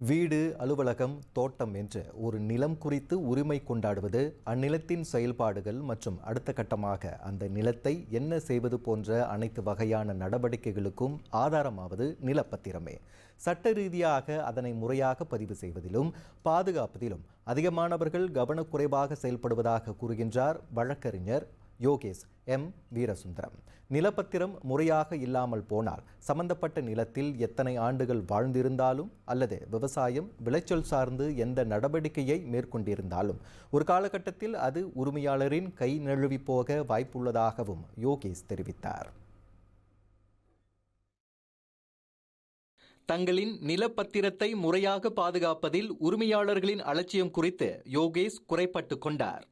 வீடு அலுவலகம் தோட்டம் என்று ஒரு நிலம் குறித்து உரிமை கொண்டாடுவது அந்நிலத்தின் செயல்பாடுகள் மற்றும் அடுத்த கட்டமாக அந்த நிலத்தை என்ன செய்வது போன்ற அனைத்து வகையான நடவடிக்கைகளுக்கும் ஆதாரமாவது நிலப்பத்திரமே. சட்ட ரீதியாக அதனை முறையாக பதிவு செய்வதிலும் பாதுகாப்பதிலும் அதிகமானவர்கள் கவனக்குறைவாக செயல்படுவதாக கூறுகின்றார் வழக்கறிஞர் யோகேஷ் எம். வீரசுந்தரம். நிலப்பத்திரம் முறையாக இல்லாமல் போனால் சம்பந்தப்பட்ட நிலத்தில் எத்தனை ஆண்டுகள் வாழ்ந்திருந்தாலும் அல்லது விவசாயம் விளைச்சல் சார்ந்து எந்த நடவடிக்கையை மேற்கொண்டிருந்தாலும் ஒரு காலகட்டத்தில் அது உரிமையாளரின் கை நழுவி போக வாய்ப்புள்ளதாகவும் யோகேஷ் தெரிவித்தார். தங்களின் நிலப்பத்திரத்தை முறையாக பாதுகாப்பதில் உரிமையாளர்களின் அலட்சியம் குறித்து யோகேஷ் குறைப்பட்டு கொண்டார்.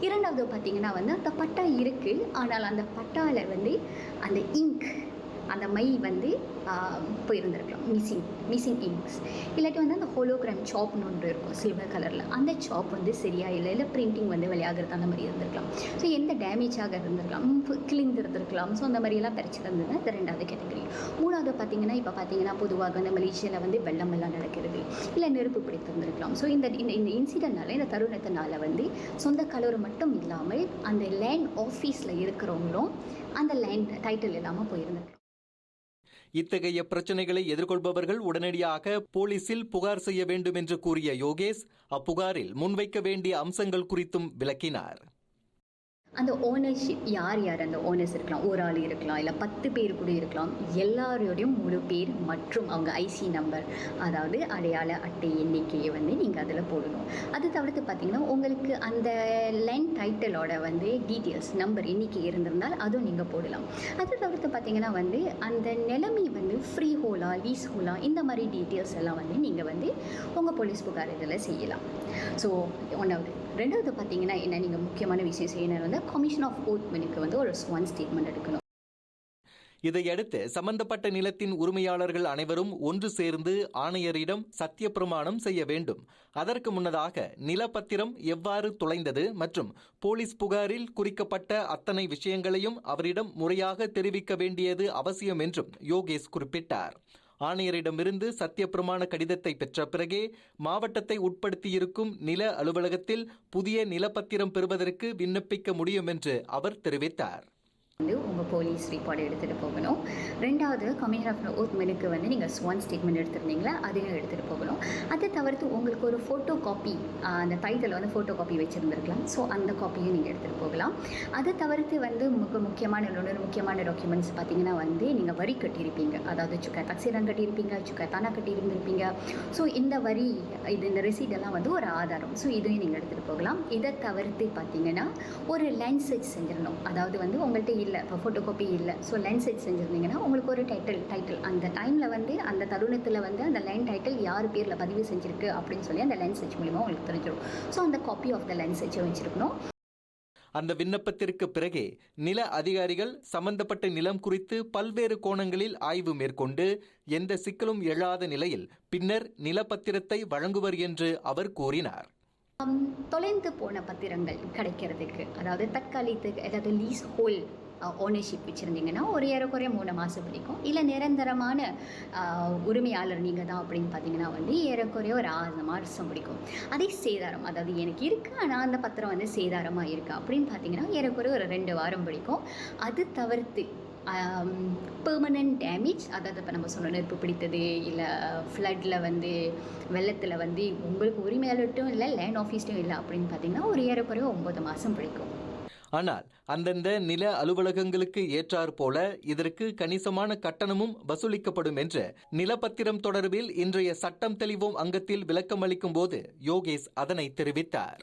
இரண்டாவது பார்த்தீங்கன்னா வந்து அந்த பட்டா இருக்குது ஆனால் அந்த பட்டால வந்து அந்த இங்க் அந்த மை வந்து போயிருந்திருக்கலாம். மிஸ்ஸிங் மிஸ்ஸிங் இங்க்ஸ் இல்லாட்டி வந்து அந்த ஹோலோகிராம் சாப்னு ஒன்று இருக்கும் சில்வர் கலரில் அந்த சாப் வந்து சரியாக இல்லை இல்லை பிரிண்டிங் வந்து விளையாகிறது அந்த மாதிரி இருந்திருக்கலாம். ஸோ எந்த டேமேஜாக இருந்திருக்கலாம்? கிழிந்து இருந்திருக்கலாம் ஸோ அந்த மாதிரியெல்லாம் பிரச்சனை இருந்ததுன்னா அது ரெண்டாவது கேட்டகரி மூணாவது பார்த்தீங்கன்னா இப்போ பார்த்தீங்கன்னா பொதுவாக அந்த மலேசியாவில் வந்து வெள்ளம் எல்லாம் நடக்கிறது. இல்லை நெருப்பு பிடித்திருந்திருக்கலாம். ஸோ இந்த இந்த இந்த இன்சிடென்ட்னால இந்த தருணத்தினால வந்து சொந்த கலர் மட்டும் இல்லாமல் அந்த லேண்ட் ஆஃபீஸில் இருக்கிறவங்களும் அந்த லேண்ட் டைட்டில் இல்லாமல் போயிருந்திருக்கலாம். இத்தகைய பிரச்சனைகளை எதிர்கொள்பவர்கள் உடனடியாக போலீசில் புகார் செய்ய வேண்டும் என்று கூறிய யோகேஷ் அப்புகாரில் முன்வைக்க வேண்டிய அம்சங்கள் குறித்தும் விளக்கினார். அந்த ஓனர்ஷிப் யார் யார்? அந்த ஓனர்ஸ் இருக்கலாம் ஒரு ஆள் இருக்கலாம் இல்லை பத்து பேர் கூட இருக்கலாம். எல்லாரோடையும் முழு பேர் மற்றும் அவங்க ஐசி நம்பர் அதாவது அடையாள அட்டை எண்ணிக்கையை வந்து நீங்கள் அதில் போடணும். அது தவிர்த்து பார்த்தீங்கன்னா உங்களுக்கு அந்த லைன் டைட்டிலோட வந்து டீட்டெயில்ஸ் நம்பர் எண்ணிக்கை இருந்திருந்தால் அதுவும் நீங்கள் போடலாம். அது தவிர்த்து பார்த்தீங்கன்னா வந்து அந்த நிலைமை வந்து ஃப்ரீ ஹோலா லீஸ் ஹோலா இந்த மாதிரி டீட்டெயில்ஸ் எல்லாம் வந்து நீங்கள் வந்து உங்கள் போலீஸ் புகார் இதில் செய்யலாம். ஸோ ஒன்றாவது ரெண்டாவது பார்த்தீங்கன்னா என்ன நீங்கள் முக்கியமான விஷயம் செய்யணும் வந்து கமிஷன் ஆஃப் ஓட்மெனுக்கு வந்து ஒரு ஸ்வான் ஸ்டேட்மெண்ட் எடுக்கணும். இதையடுத்து சம்பந்தப்பட்ட நிலத்தின் உரிமையாளர்கள் அனைவரும் ஒன்று சேர்ந்து ஆணையரிடம் சத்திய பிரமாணம் செய்ய வேண்டும். அதற்கு முன்னதாக நிலப்பத்திரம் எவ்வாறு தொலைந்தது மற்றும் போலீஸ் புகாரில் குறிக்கப்பட்ட அத்தனை விஷயங்களையும் அவரிடம் முறையாக தெரிவிக்க வேண்டியது அவசியம் என்றும் யோகேஷ் குறிப்பிட்டார். ஆணையரிடமிருந்து சத்திய பிரமாண கடிதத்தை பெற்ற பிறகே மாவட்டத்தை உட்படுத்தியிருக்கும் நில அலுவலகத்தில் புதிய நிலப்பத்திரம் பெறுவதற்கு விண்ணப்பிக்க முடியும் என்று அவர் தெரிவித்தார். வந்து உங்கள் போலீஸ் ரிப்போர்ட் எடுத்துகிட்டு போகணும். ரெண்டாவது கமிஷன் ஆஃப் ஓத்மெனுக்கு வந்து நீங்கள் ஸ்வான் ஸ்டேட்மெண்ட் எடுத்துருந்தீங்களா? அதையும் எடுத்துகிட்டு போகணும். அதை தவிர்த்து உங்களுக்கு ஒரு ஃபோட்டோ காப்பி அந்த டைட்டில் வந்து ஃபோட்டோ காப்பி வச்சுருந்துருக்கலாம். ஸோ அந்த காப்பியும் நீங்கள் எடுத்துகிட்டு போகலாம். அதை தவிர்த்து வந்து மிக முக்கியமான இன்னொரு முக்கியமான டாக்குமெண்ட்ஸ் பார்த்தீங்கன்னா வந்து நீங்கள் வரி கட்டியிருப்பீங்க. அதாவது சுக்கா தக்சீரன் கட்டியிருப்பீங்க சுக்கா தானா கட்டியிருந்திருப்பீங்க. ஸோ இந்த வரி இது இந்த ரெசீட்டெல்லாம் வந்து ஒரு ஆதாரம். ஸோ இதையும் நீங்கள் எடுத்துகிட்டு போகலாம். இதை தவிர்த்து பார்த்தீங்கன்னா ஒரு லைன் செட் செஞ்சிடணும். அதாவது வந்து உங்கள்கிட்ட இல்லை இப்போ ஃபோட்டோ காப்பி இல்லை. ஸோ லைன் செட் செஞ்சுருந்தீங்கன்னா உங்களுக்கு ஒரு டைட்டில் டைட்டில் அந்த டைமில் வந்து அந்த தருணத்தில் வந்து அந்த லைன் டைட்டில் யார் பேரில் பதிவு செஞ்சிருக்கு அப்படின்னு சொல்லி அந்த லைன் சர்ச் மூலிமா உங்களுக்கு தெரிஞ்சிடும். ஸோ அந்த காப்பி ஆஃப் த லைன் சர்ச்சை வச்சிருக்கணும். அந்த விண்ணப்பத்திற்கு பிறகே நில அதிகாரிகள் சம்பந்தப்பட்ட நிலம் குறித்து பல்வேறு கோணங்களில் ஆய்வு மேற்கொண்டு எந்த சிக்கலும் எழாத நிலையில் பின்னர் நிலப்பத்திரத்தை வழங்குவர் என்று அவர் கூறினார். தொலைந்து போன பத்திரங்கள் கிடைக்கிறதுக்கு அதாவது தற்காலிகத்துக்கு அதாவது லீஸ் ஹோல் ஓனர்ஷிப் வச்சுருந்தீங்கன்னா ஒரு ஏறக்குறைய மூணு மாதம் பிடிக்கும். இல்லை நிரந்தரமான உரிமையாளர் நீங்கள் தான் அப்படின்னு பார்த்தீங்கன்னா வந்து ஏறக்குறைய ஒரு ஆறு மாதம் பிடிக்கும். அதே சேதாரம் அதாவது எனக்கு இருக்குது ஆனால் அந்த பத்திரம் வந்து சேதாரமாக இருக்குது அப்படின்னு பார்த்தீங்கன்னா ஏறக்குறைய ஒரு ரெண்டு வாரம் பிடிக்கும். அது தவிர்த்து பெர்மனன்ட் டேமேஜ் அதாவது இப்போ நம்ம சொன்ன நெருப்பு பிடித்தது இல்லை ஃப்ளட்டில் வந்து வெள்ளத்தில் வந்து உங்களுக்கு உரிமையாளர்ட்டும் இல்லை லேண்ட் ஆஃபீஸ்ட்டும் இல்லை அப்படின்னு பார்த்தீங்கன்னா ஒரு ஏறக்குறைய ஒம்பது மாதம் பிடிக்கும். ஆனால் அந்தந்த நில அலுவலகங்களுக்கு ஏற்றாற் போல இதற்கு கணிசமான கட்டணமும் வசூலிக்கப்படும் என்று நிலப்பத்திரம் தொடர்பில் இன்றைய சட்டம் தெளிவோம் அங்கத்தில் விளக்கமளிக்கும் போது யோகேஷ் அதனை தெரிவித்தார்.